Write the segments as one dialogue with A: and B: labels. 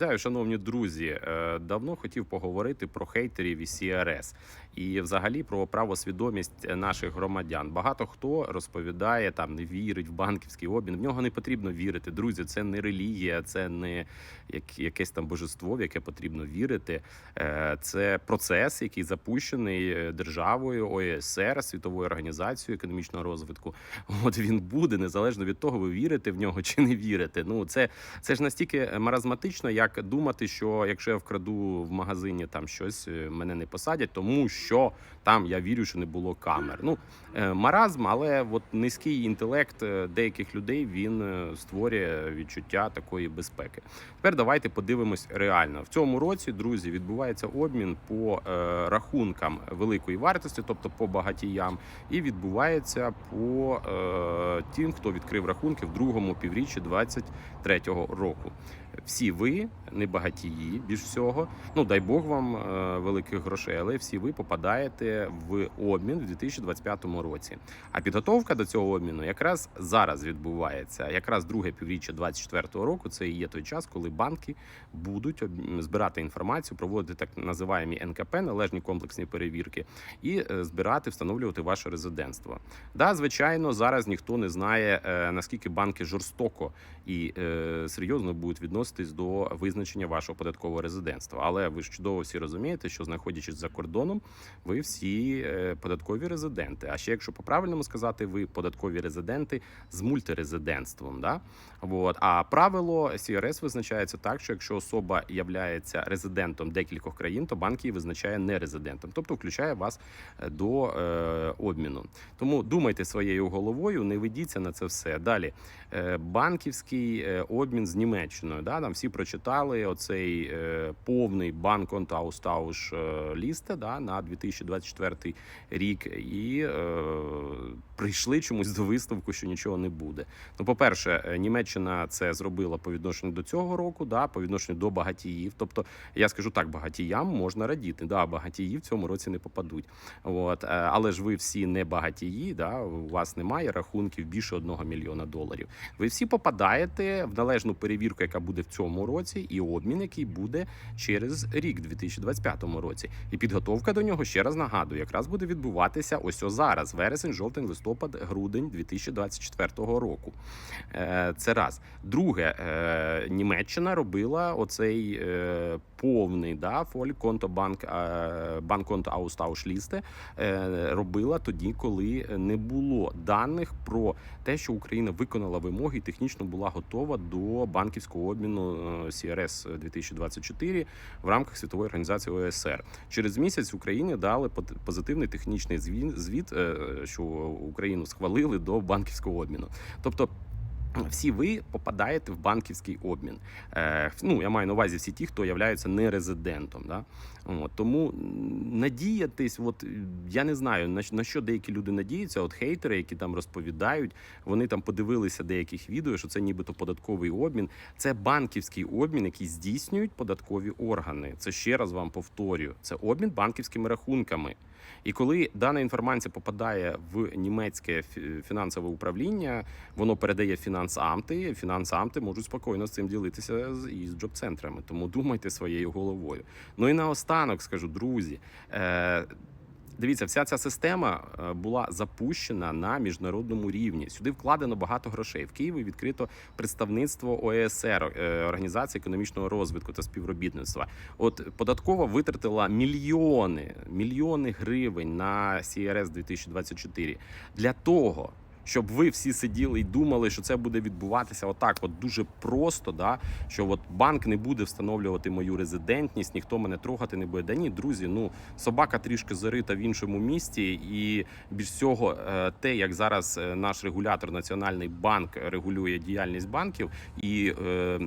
A: Вітаю, шановні друзі. Е, Давно хотів поговорити про хейтерів і CRS і взагалі про правосвідомість наших громадян. Багато хто розповідає там, не вірить в банківський обмін. В нього не потрібно вірити. Друзі, це не релігія, це не якесь там божество, в яке потрібно вірити. Е, Це процес, який запущений е, державою, ОЕСР, світовою організацією економічного розвитку. От він буде незалежно від того, ви вірите в нього чи не вірите. Ну це це ж настільки маразматично, як думати, що якщо я вкраду в магазині там щось, е, мене не посадять, тому що там я вірю, що не було камер. Ну е, маразм, але от низький інтелект е, деяких людей він створює відчуття такої безпеки. Тепер давайте подивимось реально. В цьому році, друзі, відбувається обмін по рахункам великої вартості, тобто по багатіям, і відбувається по тим, хто відкрив рахунки в другому півріччі 2023 року. Всі ви не багатії, більш всього. Ну дай Бог вам е, великих грошей, але всі ви попадаєте в обмін в 2025 році. А підготовка до цього обміну якраз зараз відбувається. Якраз друге півріччя 2024 року. Це і є той час, коли банки будуть збирати інформацію, проводити так називаємо НКП, належні комплексні перевірки, і е, збирати, встановлювати ваше резидентство. Да, звичайно, зараз ніхто не знає е, наскільки банки жорстоко і серйозно будуть відноситись до визначення вашого податкового резидентства. Але ви ж чудово всі розумієте, що знаходячись за кордоном, ви всі е, податкові резиденти. А ще якщо по правильному сказати, ви податкові резиденти з мультирезидентством. Да? От. А правило CRS визначається так, що якщо особа являється резидентом декількох країн, то банк її визначає нерезидентом, тобто включає вас е, до е, обміну. Тому думайте своєю головою, не ведіться на це все. Далі е, банківський обмін з Німеччиною. Да? Там всі прочитали оцей е, повний банконт Аустауш лісте да, на 2024 рік і е, прийшли чомусь до висновку, що нічого не буде. Ну, по-перше, е, Німеччина це зробила по відношенню до цього року, да, по відношенню до багатіїв. Тобто, я скажу так, багатіям можна радіти. Да, багатії в цьому році не попадуть. От, е, але ж ви всі не багатії, да, у вас немає рахунків більше одного мільйона доларів. Ви всі попадаєте в належну перевірку, яка буде в цьому році, і обмін, який буде через рік, 2025 році. І підготовка до нього ще раз нагадую, якраз буде відбуватися ось зараз, вересень, жовтень, листопад, грудень 2024 року. Е, Це раз. Друге, е, Німеччина робила оцей е, повний да, фольконто банк банконто Аустаушлісте робила тоді, коли не було даних про те, що Україна виконала вимоги і технічно була готова до банківського обміну е, CRS 2024 в рамках світової організації ОСР. Через місяць Україні дали позитивний технічний звіт, е, що Україну схвалили до банківського обміну. Тобто. Всі ви попадаєте в банківський обмін. Е, ну, я маю на увазі всі ті, хто являються нерезидентом. Да? От, тому надіятись, от я не знаю на, на що деякі люди надіються. От хейтери, які там розповідають, вони там подивилися деяких відео, що це нібито податковий обмін. Це банківський обмін, який здійснюють податкові органи. Це ще раз вам повторюю. Це обмін банківськими рахунками. І коли дана інформація попадає в німецьке фінансове управління, воно передає фінансамти. Фінансамти можуть спокійно з цим ділитися із джоб-центрами. Тому думайте своєю головою. Ну і наостанок скажу, друзі. Дивіться, вся ця система е, була запущена на міжнародному рівні. Сюди вкладено багато грошей. В Києві відкрито представництво ОЕСР е, Організації економічного розвитку та співробітництва. От податкова витратила мільйони, мільйони гривень на CRS 2024 для того. Щоб ви всі сиділи і думали, що це буде відбуватися отак, от дуже просто, да що от банк не буде встановлювати мою резидентність, ніхто мене трогати не буде. Да ні, друзі, ну собака трішки зарита в іншому місті, і більш всього, е, те, як зараз е, наш регулятор Національний банк регулює діяльність банків, і, е,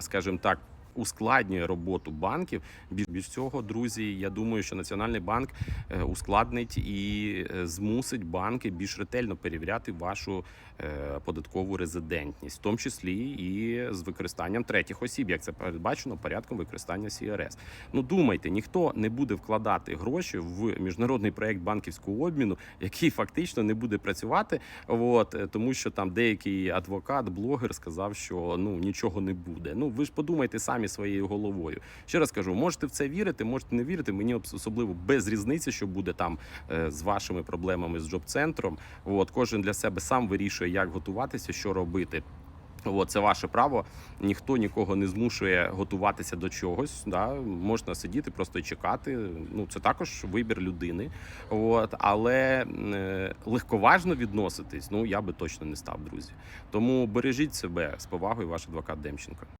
A: скажімо так. Ускладнює роботу банків. Більш цього, друзі. Я думаю, що Національний банк е, ускладнить і е, змусить банки більш ретельно перевіряти вашу е, податкову резидентність, в тому числі і з використанням третіх осіб, як це передбачено порядком використання CRS. Ну думайте, ніхто не буде вкладати гроші в міжнародний проект банківського обміну, який фактично не буде працювати. От тому, що там деякий адвокат, блогер сказав, що ну нічого не буде. Ну ви ж подумайте самі. Самі своєю головою. Ще раз кажу, можете в це вірити, можете не вірити. Мені особливо без різниці, що буде там е, з вашими проблемами з джоб-центром. От кожен для себе сам вирішує, як готуватися, що робити. От, це ваше право. Ніхто нікого не змушує готуватися до чогось. Да? Можна сидіти, просто чекати. Ну це також вибір людини. От, але е, легковажно відноситись, ну я би точно не став, друзі. Тому бережіть себе з повагою, ваш адвокат Демченко.